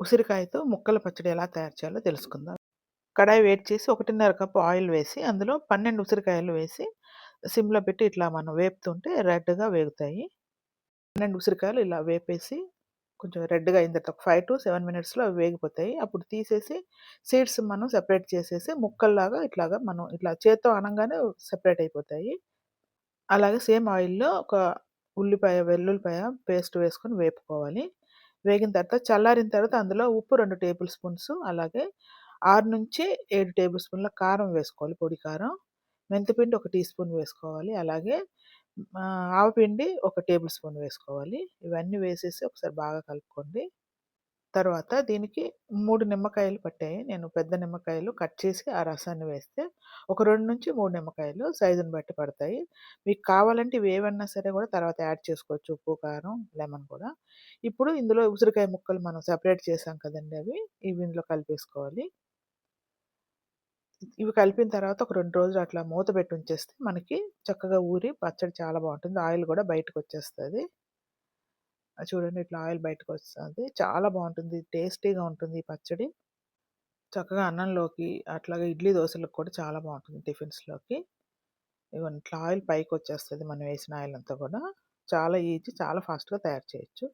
ఉసిరికాయతో ముక్కల పచ్చడి ఎలా తయారు చేయాలో తెలుసుకుందాం. కడాయి వేడి చేసి 1.5 కప్పు ఆయిల్ వేసి, అందులో 12 ఉసిరికాయలు వేసి సిమ్‌లో పెట్టి ఇట్లా మనం వేపుతుంటే రెడ్‌గా వేగుతాయి. 12 ఉసిరికాయలు ఇలా వేపేసి కొంచెం రెడ్‌గా అయిన తర్వాత ఒక 5-7 మినిట్స్‌లో అవి వేగిపోతాయి. అప్పుడు తీసేసి సీడ్స్ మనం సెపరేట్ చేసేసి ముక్కల్లాగా ఇట్లాగా మనం ఇట్లా చేత్తో అనంగానే సెపరేట్ అయిపోతాయి. అలాగే సేమ్ ఆయిల్‌లో ఒక ఉల్లిపాయ, వెల్లుల్లిపాయ పేస్ట్ వేసుకొని వేపుకోవాలి. వేగిన తర్వాత చల్లారిన తర్వాత అందులో ఉప్పు రెండు టేబుల్ స్పూన్స్ అలాగే 6-7 టేబుల్ స్పూన్ల కారం వేసుకోవాలి పొడి కారం. మెంతిపిండి ఒక టీ స్పూన్ వేసుకోవాలి. అలాగే ఆవపిండి ఒక టేబుల్ స్పూన్ వేసుకోవాలి. ఇవన్నీ వేసేసి ఒకసారి బాగా కలుపుకోండి. తర్వాత దీనికి మూడు నిమ్మకాయలు పట్టాయి. నేను పెద్ద నిమ్మకాయలు కట్ చేసి ఆ రసాన్ని వేస్తే ఒక 2-3 నిమ్మకాయలు సైజుని బట్టి పడతాయి. మీకు కావాలంటే ఏవన్నా సరే కూడా తర్వాత యాడ్ చేసుకోవచ్చు. ఉప్పు, కారం, లెమన్ కూడా. ఇప్పుడు ఇందులో ఉసిరికాయ ముక్కలు మనం సెపరేట్ చేసాం కదండీ అవి. ఇవి ఇందులో కలిపేసుకోవాలి. ఇవి కలిపిన తర్వాత ఒక రెండు రోజులు అట్లా మూత పెట్టి ఉంచేస్తే మనకి చక్కగా ఊరి పచ్చడి చాలా బాగుంటుంది ఆయిల్ కూడా బయటకు వచ్చేస్తుంది చూడండి ఇట్లా ఆయిల్ బయటకొస్తది. చాలా బాగుంటుంది టేస్టీగా ఉంటుంది ఈ పచ్చడి. చక్కగా అన్నంలోకి అట్లాగే ఇడ్లీ, దోశలకు కూడా చాలా బాగుంటుంది టిఫిన్స్‌లోకి. ఇగోండి ఇట్లా ఆయిల్ వచ్చేస్తుంది మనం వేసిన ఆయిల్ అంతా కూడా. చాలా ఈజీ. చాలా ఫాస్ట్‌గా తయారు చేయొచ్చు.